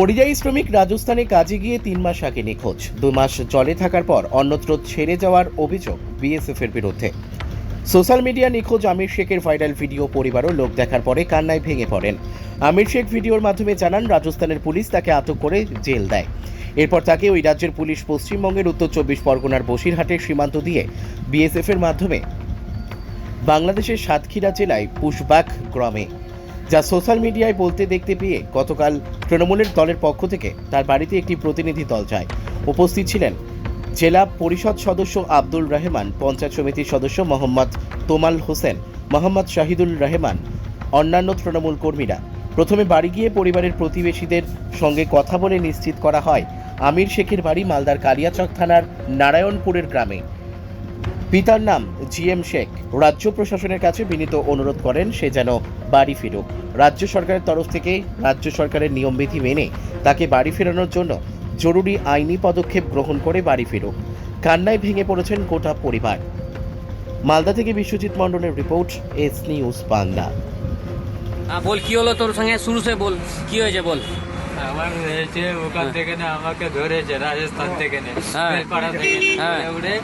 পরিযায়ী শ্রমিক রাজস্থানে কাজে গিয়ে তিন মাস আগে নিখোঁজ। দু মাস জলে থাকার পর অন্যত্র ছেড়ে যাওয়ার অভিযোগ বিএসএফ এর বিরুদ্ধে। সোশ্যাল মিডিয়া নিখোঁজ আমির শেখের ভাইরাল ভিডিও পরিবারও লোক দেখার পরে কান্নায় ভেঙে পড়েন। আমির শেখ ভিডিওর মাধ্যমে জানান, রাজস্থানের পুলিশ তাকে আটক করে জেল দেয়। এরপর তাকে ওই রাজ্যের পুলিশ পশ্চিমবঙ্গের উত্তর চব্বিশ পরগনার বসিরহাটের সীমান্ত দিয়ে বিএসএফ এর মাধ্যমে। বাংলাদেশের সাতক্ষীরা জেলায় পুশবাক গ্রামে যা সোশ্যাল মিডিয়ায় বলতে দেখতে পেয়ে গতকাল তৃণমূলের দলের পক্ষ থেকে তার বাড়িতে একটি প্রতিনিধি দল যায়। উপস্থিত ছিলেন জেলা পরিষদ সদস্য আব্দুল রহমান, পঞ্চায়েত সমিতির সদস্য মোহাম্মদ তোমাল হোসেন, মোহাম্মদ শাহিদুল রহমান, অন্যান্য তৃণমূল কর্মীরা। প্রথমে বাড়ি গিয়ে পরিবারের প্রতিবেশীদের সঙ্গে কথা বলে নিশ্চিত করা হয়। আমির শেখের বাড়ি মালদার কালিয়াচক থানার নারায়ণপুরের গ্রামে। পিতার নাম জি এম শেখ। রাজ্য প্রশাসনের কাছে বিনীত অনুরোধ করেন সে যেন বাড়ি ফিরুক। রাজ্য সরকারের তরফ থেকে রাজ্য সরকারের নিয়মবিধি মেনে তাকে বাড়ি ফেরানোর জন্য জরুরি আইনি পদক্ষেপ গ্রহণ করে বাড়ি ফিরুক। কান্নায় ভেঙে পড়েছেন গোটা পরিবার। মালদা থেকে বিশ্বজিৎ মণ্ডলের রিপোর্ট, এস নিউজ বাংলা। বল, কি হলো তোর সঙ্গে? শুরু সে বল, কি হয়েছে বল? আমার হয়েছে ওখান থেকে না আমাকে ধরেছে রাজস্থান থেকে নে হ্যাঁ। থেকে। হ্যাঁ। উড়ে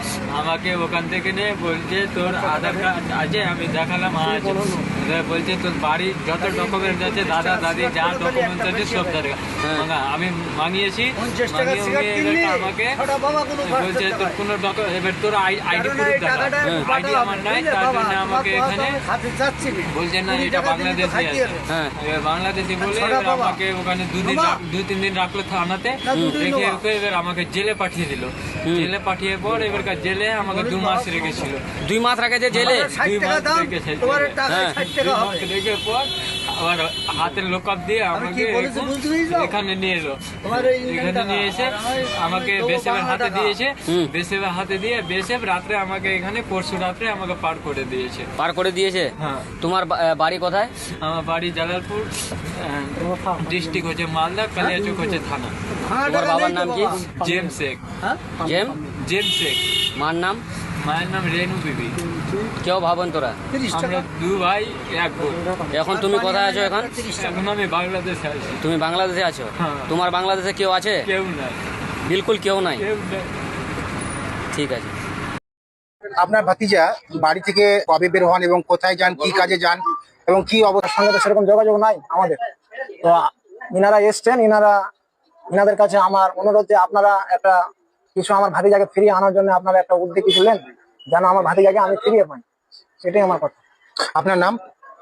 আমাকে ওখান থেকে নে বলছে তোর আধার কার্ড আছে আমি দেখালাম আছে বলছে তোর বাড়ি যত ডকুমেন্ট আছে দাদা দাদি যা ডকুমেন্ট আছে সব দরকার হ্যাঁ। আমি মাঙিয়েছি এবার আমাকে বলছে তোর কোনো এবার তোর আইডি প্রুফ আইডি আমার নাই তার জন্য আমাকে এখানে বলছে না এটা বাংলাদেশি আছে। হ্যাঁ এবার বাংলাদেশি বলে এবার আমাকে ওখানে দুদিন দুই তিন দিন রাখল থানাতে রেখে ওকে এবার আমাকে জেলে পাঠিয়ে দিল। জেলে পাঠিয়ে পর এবার জেলে আমাকে দু মাস রেখেছিল। দুই মাস রেখেছে জেলে? দুই মাস রেখেছে হ্যাঁ। দুই মাস রেখে পর আবার হাতের লোকআপ দিয়ে আমাকে এখানে নিয়ে এলো। এখানে নিয়ে এসে আমাকে বেসেবের হাতে দিয়েছে। বেসেবের হাতে দিয়ে বেসেব রাত্রে আমাকে এখানে পরশু রাত্রে আমাকে পার করে দিয়েছে। পার করে দিয়েছে? হ্যাঁ। তোমার বাড়ি কোথায়? আমার বাড়ি জালালপুর। ডিস্ট্রিক্ট হচ্ছে মালদা কালিয়াচক হচ্ছে থানা। তোমার বাবার নাম কি? জেম শেখ। জেম? জেম শেখ। মার নাম? মায়ের নাম রেনু বিবি। কেউ ভাবন তোরা। আমরা দু ভাই এক বোন। এখন তুমি কোথায় আছো এখন? এখন আমি বাংলাদেশে আছি। তুমি বাংলাদেশে আছো? হ্যাঁ। তোমার বাংলাদেশে কেউ আছে? কেউ নাই। বিলকুল কেউ নাই। ঠিক আছে। আপনার ভাতিজা বাড়ি থেকে কবে বের হন এবং কোথায় যান কি কাজে যান? এবং কি অবস্থার সঙ্গে তো সেরকম যোগাযোগ নাই আমাদের। তো ইনারা এসছেন ইনারা ইনাদের কাছে আমার অনুরোধ যে আপনারা একটা কিছু আমার ভাতিজাকে ফিরিয়ে আনার জন্য আপনারা একটা উদ্যোগ কিছু নেন যেন আমার ভাতিজাকে আমি ফিরিয়ে পাই। সেটাই আমার কথা। আপনার নাম?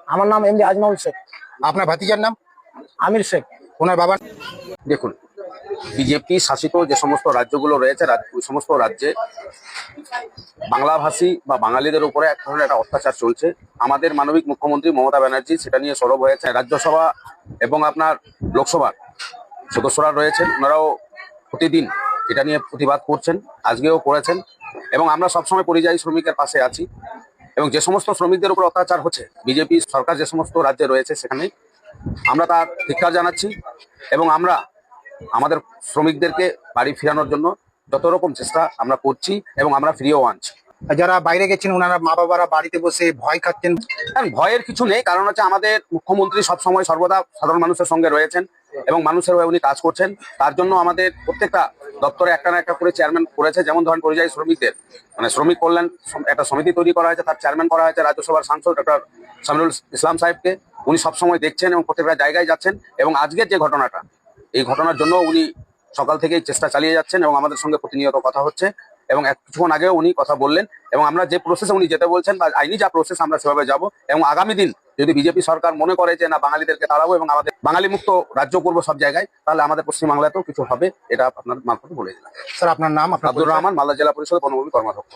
আমার নাম এম এমডি আজমাউল শেখ। আপনার ভাতিজার নাম? আমির শেখ। ওনার বাবার দেখুন বিজেপি শাসিত যে সমস্ত রাজ্যগুলো রয়েছে সমস্ত রাজ্যে বাংলাভাষী বা বাঙালিদের উপরে এক ধরনের একটা অত্যাচার চলছে। আমাদের মানবিক মুখ্যমন্ত্রী মমতা ব্যানার্জি সেটা নিয়ে সরব হয়েছে রাজ্যসভা এবং আপনার লোকসভার সদস্যরা রয়েছেন, ওনারাও প্রতিদিন এটা নিয়ে প্রতিবাদ করছেন, আজকেও করেছেন এবং আমরা সবসময় পরিযায়ী শ্রমিকের পাশে আছি এবং যে সমস্ত শ্রমিকদের উপর অত্যাচার হচ্ছে বিজেপি সরকার যে সমস্ত রাজ্যে রয়েছে সেখানে, আমরা তার ধিক্কার জানাচ্ছি এবং আমরা আমাদের শ্রমিকদেরকে বাড়ি ফিরানোর জন্য যত রকম চেষ্টা আমরা করছি এবং আমরা ফিরিয়েও আনছি। যারা বাইরে গেছেন ওনারা মা বাবারা বাড়িতে বসে ভয় খাচ্ছেন? কারণ ভয়ের কিছু নেই। কারণ হচ্ছে আমাদের মুখ্যমন্ত্রী সবসময় সর্বদা সাধারণ মানুষের সঙ্গে রয়েছেন এবং মানুষের হয়ে উনি কাজ করছেন। তার জন্য আমাদের প্রত্যেকটা দপ্তরে একটা না একটা করে চেয়ারম্যান করেছে। যেমন ধরেন পরিযায়ী শ্রমিকদের। মানে শ্রমিক কল্যাণ একটা সমিতি তৈরি করা হয়েছে তার চেয়ারম্যান করা হয়েছে রাজ্যসভার সাংসদ ডক্টর সামিরুল ইসলাম সাহেবকে। উনি সবসময় দেখছেন এবং প্রত্যেকটা জায়গায় যাচ্ছেন। এবং আজকের যে ঘটনাটা এই ঘটনার জন্য উনি সকাল থেকেই চেষ্টা চালিয়ে যাচ্ছেন এবং আমাদের সঙ্গে প্রতিনিয়ত কথা হচ্ছে এবং এক কিছুক্ষণ আগেও উনি কথা বললেন এবং আমরা যে প্রসেসে উনি যেতে বলছেন বা আইনি যা প্রসেস আমরা সেভাবে যাব এবং আগামী দিন যদি বিজেপি সরকার মনে করে যে না বাঙালিদেরকে তাড়াবো এবং আমাদের বাঙালি মুক্ত রাজ্য করব সব জায়গায় তাহলে আমাদের পশ্চিমবাংলাতেও কিছু হবে এটা আপনার মারফত বলে দিলাম। স্যার আপনার নাম আব্দুর রহমান মালদা জেলা পরিষদের বনভূমি কর্মাধ্যক্ষ।